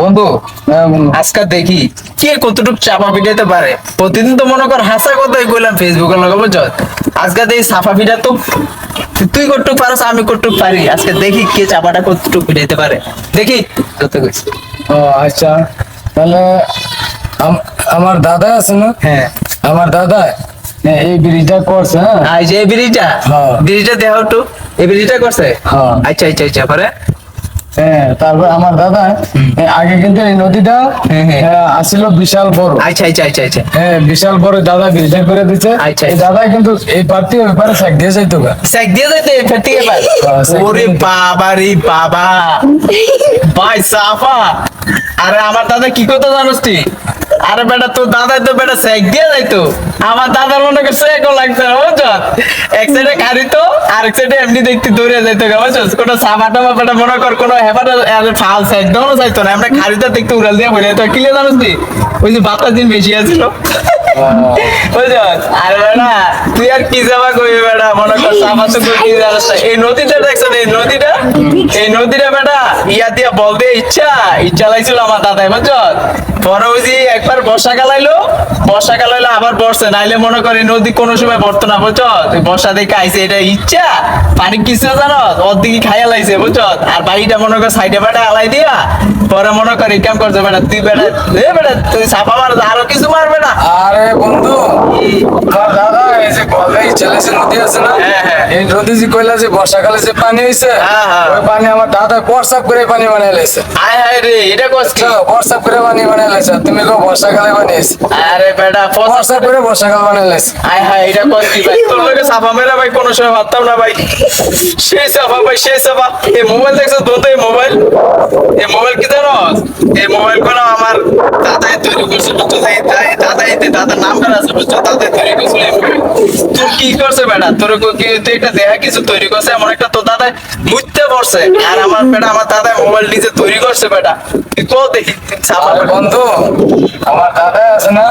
বন্ধু আজকে দেখি কে কতটুকু চাপা পিটাইতে পারে। প্রতিদিন তো মনে কর হাসা কথাই কইলাম ফেসবুকে লগে বুঝছ? আজকে দেখি সাফা পিটা তো তুই কতটুক পারস আমি কতটুক পারি। আজকে দেখি কে চাপাটা কতটুক পিটাইতে পারে। দেখি। যত কইছি। ও আচ্ছা। তাহলে আমার দাদা আছে না? হ্যাঁ। আমার দাদা হ্যাঁ, এই ব্রিজটা করছে হ্যাঁ? আই যে এই ব্রিজটা হ্যাঁ। ব্রিজটা দেহ একটু। এই ব্রিজটা করছে? হ্যাঁ। আচ্ছা আচ্ছা আচ্ছা পরে। হ্যাঁ তারপর আমার দাদা আগে কিন্তু এই নদীটা হ্যাঁ, হ্যাঁ। আসছিল বিশাল বড়। আচ্ছা আচ্ছা আচ্ছা আচ্ছা। হ্যাঁ বিশাল বড় দাদা করে দিচ্ছে আচ্ছা, এই আচ্ছা। দাদা কিন্তু এই পাতি ওই পারে দিয়ে যাইতো গা। দিয়ে যাইতো এই পাতি ওরে বাবা রে বাবা। ভাই সাফা। আরে আমার দাদা কি কথা জানোস তুই? আরে বেটা, তোর দাদা তো বেটা স্যাক দিয়ে যাইতো আমার দাদার মনে করে স্যাকও লাগছে না বুঝছ? এক সাইডে গাড়ি তো আর এক সাইডে এমনি দেখতে দৌড়ে যাইতো গা বুঝছস কোনো সাফা টাফা বেটা মনে কর, কোনো হেপাটা ফাল সাইড দাও যাইতো না। আমরা খাড়িটা দেখতে উড়াল দিয়ে পড়ে তো কিলে জানোস তুই ওই যে বাতাস দিন বেশি আছিল। বুঝছস আরে বেটা, তুই আর কি যাবা কইবি বেটা? মনে কর সাফা তো কই কি জানোস না। এই নদীটা দেখছ এই নদীটা এই নদীটা বেটা, ইয়া দিয়া বল দিয়ে ইচ্ছা ইচ্ছা লাগছিল আমার দাদাই, বুঝছ? পরে ওই যে একবার বর্ষাকাল আইলো বর্ষাকাল আইলো আবার বর্ষে, নাইলে মনে করে নদী কোনো সময় ভরতো না, বুঝছ? বর্ষা দেখে আইছে, এটা ইচ্ছা, পানি কিছু জানো? ওর দিকে খাইয়া লাইছে, বুঝছ? আর বাড়িটা মনে কর সাইডে বেটা আলাই দিয়া, পরে মনে কর কাম করছে, বেটা, তুই বেটা বেটা, তুই সাপা মার আরও কিছু মার বেটা আরে বন্ধু আমার দাদা এই যে নদী আছে না? হ্যাঁ, হ্যাঁ। এই নদী যে কইলা যে বর্ষাকালে যে পানি হইছে হ্যাঁ। ওই পানি আমার দাদা বর্ষা করে পানি বানাই লাইছে। আয় হায় রে এটা কস কি? বর্ষা করে পানি বানাই লাইছে। তুমি কো বর্ষাকালে বানিয়েছে আরে বেটা ফসল করে বর্ষাকাল বানাই লাইছে। আয় হায় এটা কর কি ভাই? তোর লগে সাফা ভাই কোনো সময় ভাবতাম না ভাই। সেই সাফা ভাই সেই সাফা। এই মোবাইল দেখছ তো এই মোবাইল? এই মোবাইল কি জানো? এই মোবাইল কোন আমার দাদাই তৈরি করছে দাদাই দাদাই দাদার আছে বুঝছ? দাদাই তৈরি করছে এই মোবাইল। তোর কি করছে বেটা? তোর তুই একটা কিছু তৈরি করছে? এমন একটা তোর দাদাই মুইতে পড়ছে। আর আমার বেটা আমার দাদা মোবাইল নিজে তৈরি করছে বেটা। তুই কো দেখি আমার বন্ধু আমার দাদা আছে না?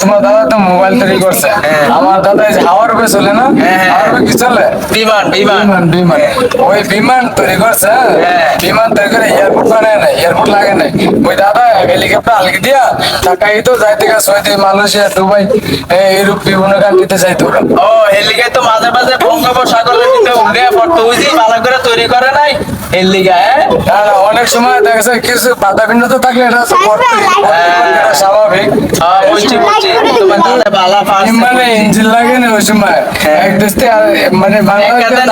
তোমার দাদা তো মোবাইল তৈরি করছে। হ্যাঁ। আমার দাদা হাওয়ার উপরে চলে না হ্যাঁ, হ্যাঁ। উপরে কি চলে বিমান বিমান বিমান ওই বিমান তৈরি করছে হ্যাঁ। বিমান তৈরি করে এয়ারপোর্ট বানায় না এয়ারপোর্ট লাগে না ওই দাদা হেলিকপ্টার আলকে দিয়া ঢাকায় তো যাইতে গা সৌদি মালয়েশিয়া দুবাই ইউরোপ বিভিন্ন কান্ট্রিতে যাইতো ওরা ও হেলিকে তো মাঝে মাঝে বঙ্গোপসাগরের ভিতরে উড়ে পড়তো বুঝি ভালো করে তৈরি করে নাই হেলিকা হ্যাঁ অনেক সময় দেখা যায় কিছু বাধা বিঘ্নতা থাকলে এটা স্বাভাবিক হ্যাঁ, বলছি বলছি মানে ইঞ্জিন লাগে না ওই সময় এক দেশ মানে বাংলাদেশে